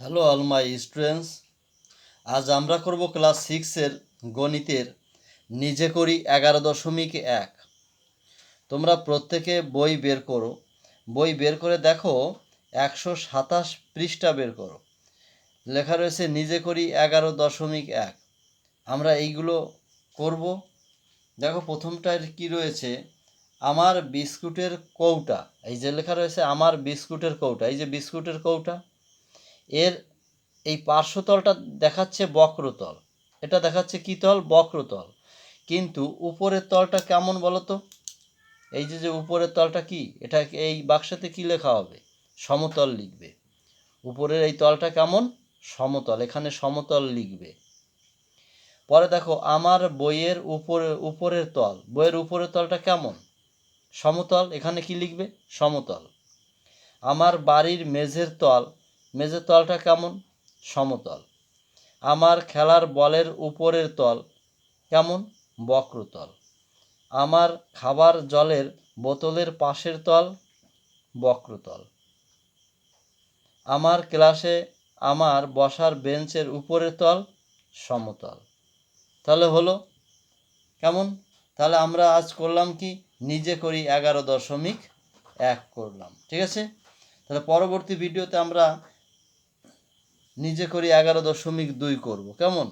Hello all my students আজ আমরা করব ক্লাস সিক্সের গণিতের নিজে করি এগারো দশমিক এক। তোমরা প্রত্যেকে বই বের করো। বই বের করে দেখো, একশো সাতাশ পৃষ্ঠা বের করো। লেখা রয়েছে, নিজে করি এগারো দশমিক এক। আমরা এইগুলো করব। দেখো, প্রথমটার কি রয়েছে? আমার বিস্কুটের কৌটা। এই যে লেখা রয়েছে, আমার বিস্কুটের কৌটা। এই যে বিস্কুটের কৌটা এর এই পার্শ্বতলটা দেখাচ্ছে বক্রতল। এটা দেখাচ্ছে কী তল? বক্রতল। কিন্তু উপরের তলটা কেমন বলো তো এই যে যে উপরের তলটা কি? এটা এই বাক্সাতে কি লেখা হবে? সমতল লিখবে। উপরের এই তলটা কেমন? সমতল। এখানে সমতল লিখবে। পরে দেখো, আমার বইয়ের উপরে, উপরের তল। বইয়ের উপরের তলটা কেমন? সমতল। এখানে কি লিখবে? সমতল। আমার বাড়ির মেঝের তল মেঝের তলটা কেমন? সমতল। আমার খেলার বলের উপরের তল কেমন? বক্রতল। আমার খাবার জলের বোতলের পাশের তল বক্রতল। আমার ক্লাসে আমার বসার বেঞ্চের উপরের তল সমতল। তাহলে হলো? কেমন? তাহলে আমরা আজ করলাম কি? নিজে করি এগারো দশমিক এক করলাম। ঠিক আছে? তাহলে পরবর্তী ভিডিওতে আমরা নিজে করি এগারো দশমিক দুই করব। কেমন?